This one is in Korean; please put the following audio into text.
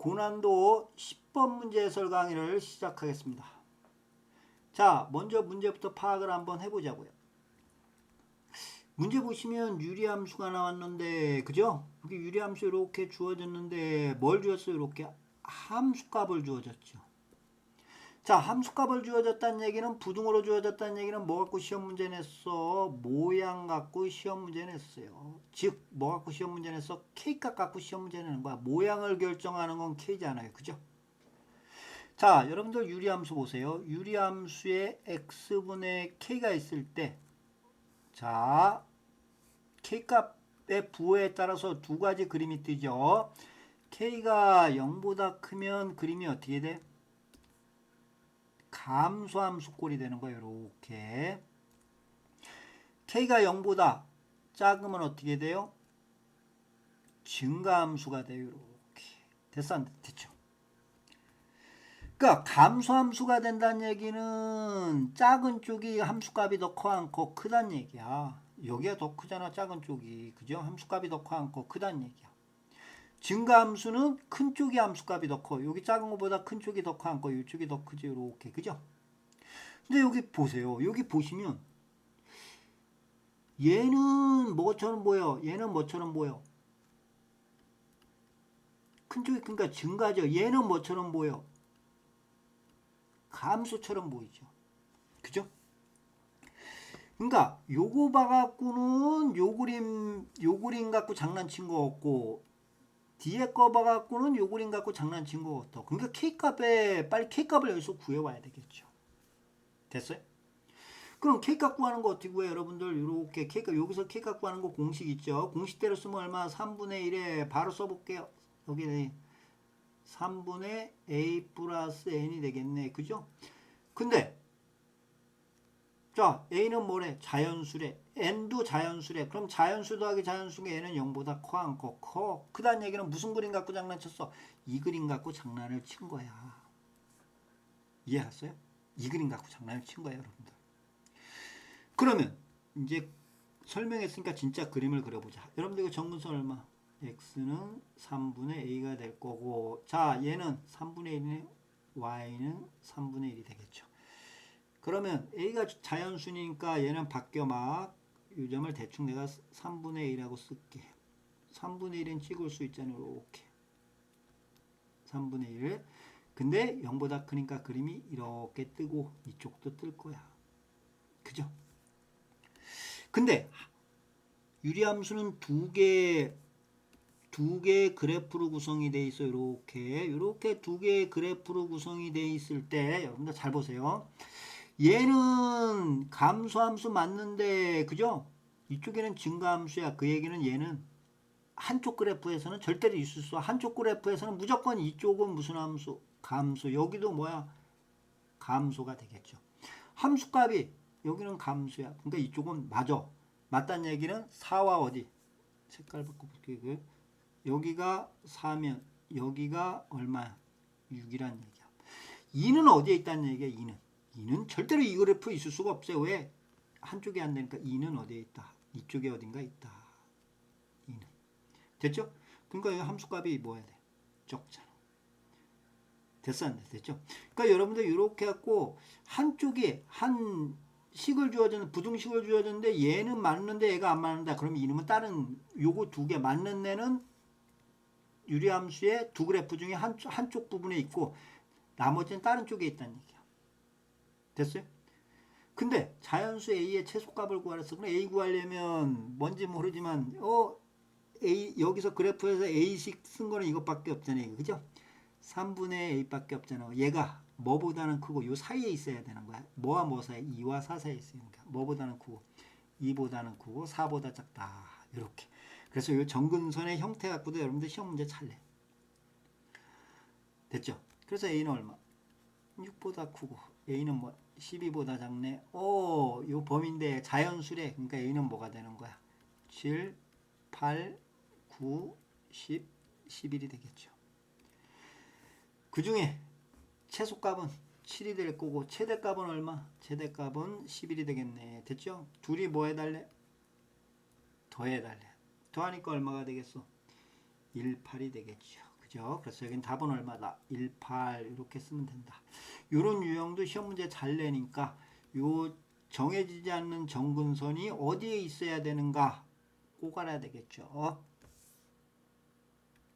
고난도 10번 문제 해설 강의를 시작하겠습니다. 자, 먼저 문제부터 파악을 한번 해보자고요. 문제 보시면 유리함수가 나왔는데, 그죠? 여기 유리함수 이렇게 주어졌는데, 뭘 주었어요? 이렇게 함수값을 주어졌죠. 자, 함수값을 주어졌다는 얘기는 부등호로 주어졌다는 얘기는 뭐 갖고 시험 문제 냈어? 모양 갖고 시험 문제 냈어요. 즉, 뭐 갖고 시험 문제 냈어? K값 갖고 시험 문제 내는 거야. 모양을 결정하는 건 K잖아요. 그죠? 자, 여러분들 유리함수 보세요. 유리함수에 x분의 k가 있을 때, 자, k값의 부호에 따라서 두 가지 그림이 뜨죠. k가 0보다 크면 그림이 어떻게 돼? 감소함수 꼴이 되는 거예요. 이렇게. k가 0보다 작으면 어떻게 돼요? 증가함수가 돼요. 이렇게. 됐어? 안 됐죠? 그러니까 감소함수가 된다는 얘기는 작은 쪽이 함수값이 더 커 않고 크다는 얘기야. 여기가 더 크잖아 작은 쪽이 그죠? 함수값이 더 커 않고 크다는 얘기야. 증가함수는 큰 쪽이 함수값이 더 커. 여기 작은 것보다 큰 쪽이 더커 않고 이쪽이 더 크지 이렇게 그죠? 근데 여기 보세요. 여기 보시면 얘는 뭐처럼 보여? 얘는 뭐처럼 보여? 큰 쪽이 그러니까 증가죠. 얘는 뭐처럼 보여? 감소처럼 보이죠. 그죠? 그러니까 요거 봐갖고는 요 그림 요 그림 갖고 장난친 거 없고 뒤에 거 봐갖고는 요 그림 갖고 장난친 거 같아. 그러니까 K 값에 빨리 K 값을 여기서 구해와야 되겠죠. 됐어요? 그럼 K 값 구하는 거 어떻게 구해 여러분들 이렇게 K 값 여기서 K 값 구하는 거 공식 있죠. 공식대로 쓰면 얼마? 3분의 1에 바로 써볼게요. 여기 3분의 a 플러스 n이 되겠네. 그죠? 근데 자 a는 뭐래? 자연수래. n도 자연수래. 그럼 자연수 더하기 자연수가 n은 0보다 커 안 커 커. 크다는 얘기는 무슨 그림 갖고 장난쳤어? 이 그림 갖고 장난을 친 거야. 이해했어요? 이 그림 갖고 장난을 친 거야 여러분들. 그러면 이제 설명했으니까 진짜 그림을 그려보자. 여러분들 이거 정근선 얼마? x는 3분의 a가 될 거고 자 얘는 3분의 1이네 y는 3분의 1이 되겠죠 그러면 a가 자연수니까 얘는 바뀌어 막 요점을 대충 내가 3분의 1이라고 쓸게. 3분의 1은 찍을 수 있잖아요. 이렇게. 3분의 1 근데 0보다 크니까 그림이 이렇게 뜨고 이쪽도 뜰 거야. 그죠? 근데 유리함수는 두 개 두 개의 그래프로 구성이 돼 있어. 이렇게. 이렇게 두 개의 그래프로 구성이 돼 있을 때 여러분들 잘 보세요 얘는 감소함수 맞는데 그죠? 이쪽에는 증가함수야. 그 얘기는 얘는 한쪽 그래프에서는 절대로 있을 수 한쪽 그래프에서는 무조건 이쪽은 무슨 함수? 감소 여기도 뭐야? 감소가 되겠죠. 함수값이 여기는 감수야. 그러니까 이쪽은 맞아. 맞다는 얘기는 4와 어디? 색깔 바꿔볼게요 여기가 4면 여기가 얼마야? 6이란 얘기야. 2는 어디에 있다는 얘기야? 2는. 2는 절대로 이 그래프에 있을 수가 없어요. 왜? 한쪽에 안 되니까 2는 어디에 있다? 이쪽에 어딘가 있다. 2는. 됐죠? 그러니까 이 함수값이 뭐야 돼? 적잖아. 됐어 안 됐죠? 그러니까 여러분들 이렇게 갖고 한쪽에 한 식을 주어졌는 부등식을 주어졌는데 얘는 맞는데 얘가 안 맞는다. 그럼 이놈은 다른 요거 두 개 맞는 애는 유리함수의 두 그래프 중에 한, 한쪽 부분에 있고 나머지는 다른 쪽에 있다는 얘기야. 됐어요? 근데 자연수 A의 최소값을 구하랬어. 그럼 A 구하려면 뭔지 모르지만 어 A 여기서 그래프에서 A식 쓴 거는 이것밖에 없잖아요. 그죠? 3분의 A밖에 없잖아. 얘가 뭐보다는 크고 요 사이에 있어야 되는 거야. 뭐와 뭐 사이? 2와 4 사이에 있으니까. 뭐보다는 크고 2보다는 크고 4보다 작다. 이렇게. 그래서 이 정근선의 형태 갖고도 여러분들 시험 문제 찰래. 됐죠? 그래서 A는 얼마? 6보다 크고 A는 뭐 12보다 작네. 오, 이 범인데 자연수래. 그러니까 A는 뭐가 되는 거야? 7, 8, 9, 10, 11이 되겠죠. 그 중에 최소값은 7이 될 거고 최대값은 얼마? 최대값은 11이 되겠네. 됐죠? 둘이 뭐 해달래? 더해달래. 더하니까 얼마가 되겠어? 18이 되겠죠. 그죠? 그래서 여긴 답은 얼마다? 1, 8 이렇게 쓰면 된다. 요런 유형도 시험 문제 잘 내니까 요 정해지지 않는 정근선이 어디에 있어야 되는가 꼭 알아야 되겠죠.